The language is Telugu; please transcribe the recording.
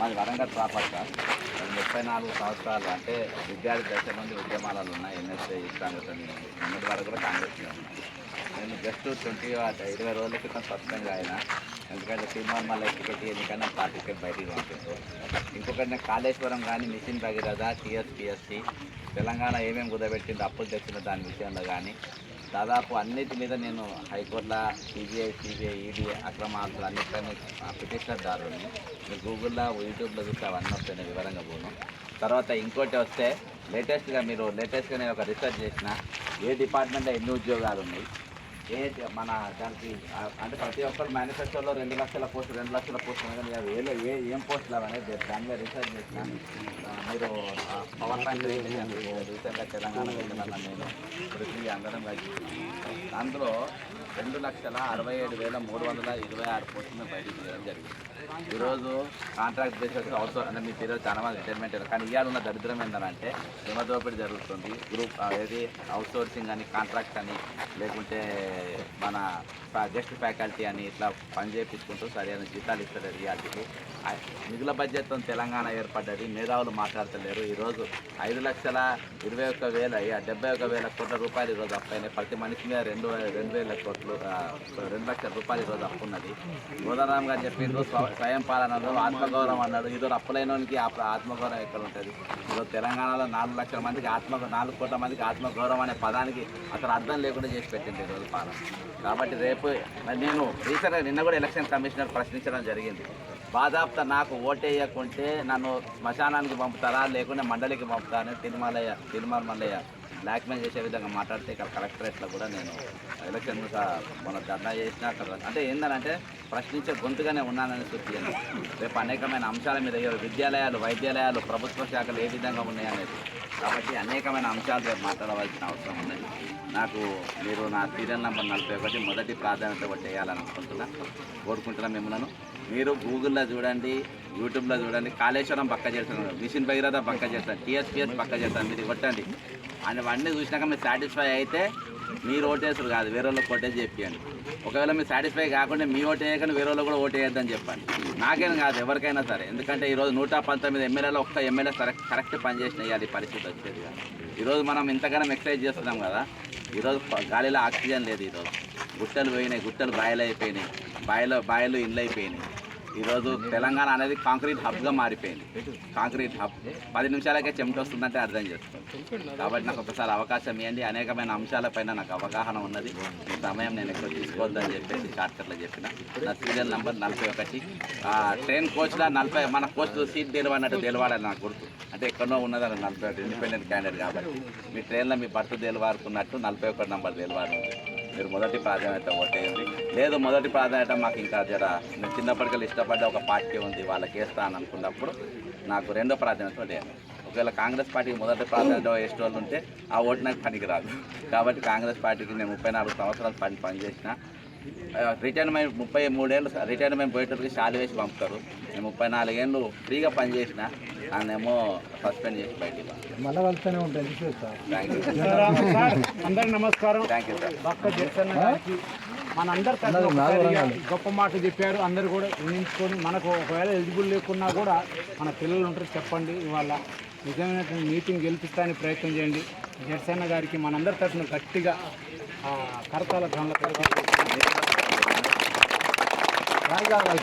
మాది వరంగల్ ప్రాపర్ సార్. ముప్పై నాలుగు సంవత్సరాలు. అంటే విద్యార్థి దశ మంది ఉద్యమాలు ఉన్నాయి. ఎన్ఎస్ఐ కాంగ్రెస్ అని. మొన్నటి వరకు కూడా కాంగ్రెస్లో ఉన్నాయి నేను జస్ట్ ట్వంటీ ఇరవై రోజుల క్రితం స్పష్టంగా ఆయన ఎందుకంటే సినిమా మళ్ళీ టికెట్ ఎన్నికన్నా పార్టీ బయటికి పంపించారు ఇంకొకటి నేను కాళేశ్వరం కానీ మిషన్ భగీరథ టీఎస్పిఎస్సి తెలంగాణ ఏమేమి కుదబెట్టిందో అప్పులు తెచ్చిన దాని విషయంలో కానీ దాదాపు అన్నిటి మీద నేను హైకోర్టులో సిబిఐ సిబిఐ ఈడీ అక్రమాలు అన్నిటికీ పిటిషనర్ దారుని మీరు గూగుల్లో యూట్యూబ్లో చూస్తే అవన్నీ వస్తాయి నేను వివరంగా పోను. తర్వాత ఇంకోటి వస్తే లేటెస్ట్గా మీరు లేటెస్ట్గా నేను ఒక రీసెర్చ్ చేసిన ఏ డిపార్ట్మెంట్లో ఎన్ని ఉద్యోగాలు ఉన్నాయి ఏ మన దానికి అంటే ప్రతి ఒక్కరు మేనిఫెస్టోలో రెండు లక్షల పోస్టు రెండు లక్షల పోస్ట్ ఉన్నాయి కానీ అవి ఏలో ఏ ఏం పోస్టులు అనేది దాని మీద రీసెర్చ్ చేసిన మీరు పవర్ ప్లాంట్ రీసెంట్గా తెలంగాణ వెళ్ళినాను నేను పృథ్వీ అందరం కలిసి అందులో రెండు లక్షల అరవై ఏడు వేల మూడు వందల ఇరవై ఆరు పోస్టులు బయటకు తీయడం జరిగింది. ఈరోజు కాంట్రాక్ట్ బేసిస్ అవసరం అంటే మీ పేరు చాలా మంది రిటైర్మెంట్ కానీ ఇవాళ ఉన్న దరిద్రం ఏంటంటే హిమదోపిడి జరుగుతుంది. గ్రూప్ ఏది అవుట్ సోర్సింగ్ అని కాంట్రాక్ట్ అని లేకుంటే మన గెస్ట్ ఫ్యాకల్టీ అని ఇట్లా పని చేయించుకుంటూ సరైన జీతాలు ఇస్తారు రియాలిటీకి. మిగుల బడ్జెట్తో తెలంగాణ ఏర్పడ్డది మేధావులు మాట్లాడతలేరు. ఈరోజు ఐదు లక్షల ఇరవై ఒక్క వేల డెబ్బై ఒక వేల కోట్ల రూపాయలు ఈరోజు అప్పైనాయి ప్రతి మనిషి మీద రెండు రెండు వేల కోట్లు రెండు లక్షల రూపాయలు ఈరోజు అప్పు ఉన్నది. గోదారాం గారు చెప్పిండ్రు స్వయం పాలనలో ఆత్మగౌరవం అన్నాడు ఈరోజు అప్పులైన వానికి ఆత్మగౌరవం ఎక్కడ ఉంటుంది? ఈరోజు తెలంగాణలో నాలుగు లక్షల మందికి ఆత్మ నాలుగు కోట్ల మందికి ఆత్మగౌరవం అనే పదానికి అసలు అర్థం లేకుండా చేసి పెట్టింది ఈరోజు పాలన కాబట్టి రేపు నేను రీసెంట్గా నిన్న కూడా ఎలక్షన్ కమిషనర్ ప్రశ్నించడం జరిగింది. బాధాప్త నాకు ఓటేయకుంటే నన్ను శ్మశానానికి పంపుతారా? లేకుంటే మండలికి పంపుతారని తిరుమలయ్య తిరుమల మల్లయ్య బ్లాక్మెయిల్ చేసే విధంగా మాట్లాడితే ఇక్కడ కలెక్టరేట్లో కూడా నేను ఎలక్షన్ మన ధర్నా చేసిన అక్కడ అంటే ఏంటంటే ప్రశ్నించే గొంతుగానే ఉన్నానని చెప్పాను రేపు అనేకమైన అంశాల మీద విద్యాలయాలు వైద్యాలయాలు ప్రభుత్వ శాఖలు ఏ విధంగా ఉన్నాయనేది. కాబట్టి అనేకమైన అంశాలు రేపు మాట్లాడవలసిన అవసరం ఉన్నది. నాకు మీరు నా సీరియల్ నెంబర్ నలభై ఒకటి మొదటి ప్రాధాన్యత ఒకటి వేయాలని అనుకుంటున్నా. కోరుకుంటున్నా మిమ్మల్ని. మీరు గూగుల్లో చూడండి యూట్యూబ్లో చూడండి కాళేశ్వరం పక్క చేస్తాను. మిషన్ భగీరథ పక్క చేస్తాను టీఎస్పీఎస్ పక్క చేస్తాను మీరు కొట్టండి. అని అన్నీ చూసినాక మీరు సాటిస్ఫై అయితే మీరు ఓటేసుడు కాదు వేరే వాళ్ళకి ఓటేసి చెప్పండి ఒకవేళ మీరు సాటిస్ఫై కాకుండా మీ ఓటు వేయకుండా వేరే వాళ్ళు కూడా ఓటు వేయద్దని చెప్పండి. నాకేం కాదు ఎవరికైనా సరే. ఎందుకంటే ఈరోజు నూట పంతొమ్మిది ఎమ్మెల్యేలో ఒక్క ఎమ్మెల్యే కరెక్ట్ కరెక్ట్ పనిచేసిన ఇవ్వాలి పరిస్థితి వచ్చేది ఈరోజు మనం ఇంతగానం ఎక్సర్సైజ్ చేస్తున్నాం కదా ఈరోజు గాలిలో ఆక్సిజన్ లేదు ఈరోజు. గుట్టలు పోయినాయి గుట్టలు బాయలు అయిపోయినాయి బాయిలో బాయిలు ఇళ్ళు అయిపోయినాయి ఈరోజు తెలంగాణ అనేది కాంక్రీట్ హబ్గా మారిపోయింది. కాంక్రీట్ హబ్ పది నిమిషాలకే చెమట వస్తుందంటే అర్థం చేసుకోండి. కాబట్టి నాకు ఒకసారి అవకాశం ఇవ్వండి. అనేకమైన అంశాలపైన నాకు అవగాహన ఉన్నది. ఈ సమయం నేను ఎక్కువ తీసుకోవద్దని చెప్పేసి షార్ట్కట్లో చెప్పిన. నా సీరియల్ నెంబర్ నలభై ఒకటి. ట్రైన్ కోచ్లో నలభై మన కోచ్ సీట్ తెలివన్నట్టు తెలివాలని నాకు గుర్తు. అంటే ఎక్కడో ఉన్నది నలభై ఒకటి ఇండిపెండెంట్ క్యాండిడేట్ కాబట్టి. మీ ట్రైన్లో మీ బర్త్ తెలివారుకున్నట్టు నలభై ఒకటి నెంబర్ తెలివారు మీరు మొదటి ప్రాధాన్యత ఓటేయండి లేదు మొదటి ప్రాధాన్యత మాకు ఇంకా జర నేను చిన్నప్పటికల్లా ఇష్టపడ్డ ఒక పార్టీ ఉంది వాళ్ళకి వేస్తాను అనుకున్నప్పుడు నాకు రెండో ప్రాధాన్యత ఓటేయండి ఒకవేళ కాంగ్రెస్ పార్టీకి మొదటి ప్రాధాన్యత వేసే వాళ్ళు ఉంటే ఆ ఓటు నాకు పనికిరాదు. కాబట్టి కాంగ్రెస్ పార్టీకి నేను ముప్పై నాలుగు సంవత్సరాలు పని పనిచేసిన రిటైర్మెంట్ ముప్పై మూడేళ్ళు రిటైర్మెంట్ పోయేటప్పటికి షాలు వేసి పంపుతారు. నేను ముప్పై నాలుగేళ్ళు ఫ్రీగా పనిచేసిన నన్నేమో సస్పెండ్ చేసి బయటికి మళ్ళీ సార్ అందరికి నమస్కారం. థ్యాంక్ యూ సార్ భక్త గారికి మనందరి గొప్ప మాట చెప్పారు. అందరు కూడా ఊహించుకొని మనకు ఒకవేళ ఎలిజిబుల్ లేకున్నా కూడా మన పిల్లలు ఉంటారు చెప్పండి. ఇవాళ నిజమైనటువంటి మీటింగ్ గెలిపిస్తానికి ప్రయత్నం చేయండి. జర్సన్న గారికి మనందరి తరఫున గట్టిగా ఆ, కరతాల ధ్వనుల రాయి కావాలి.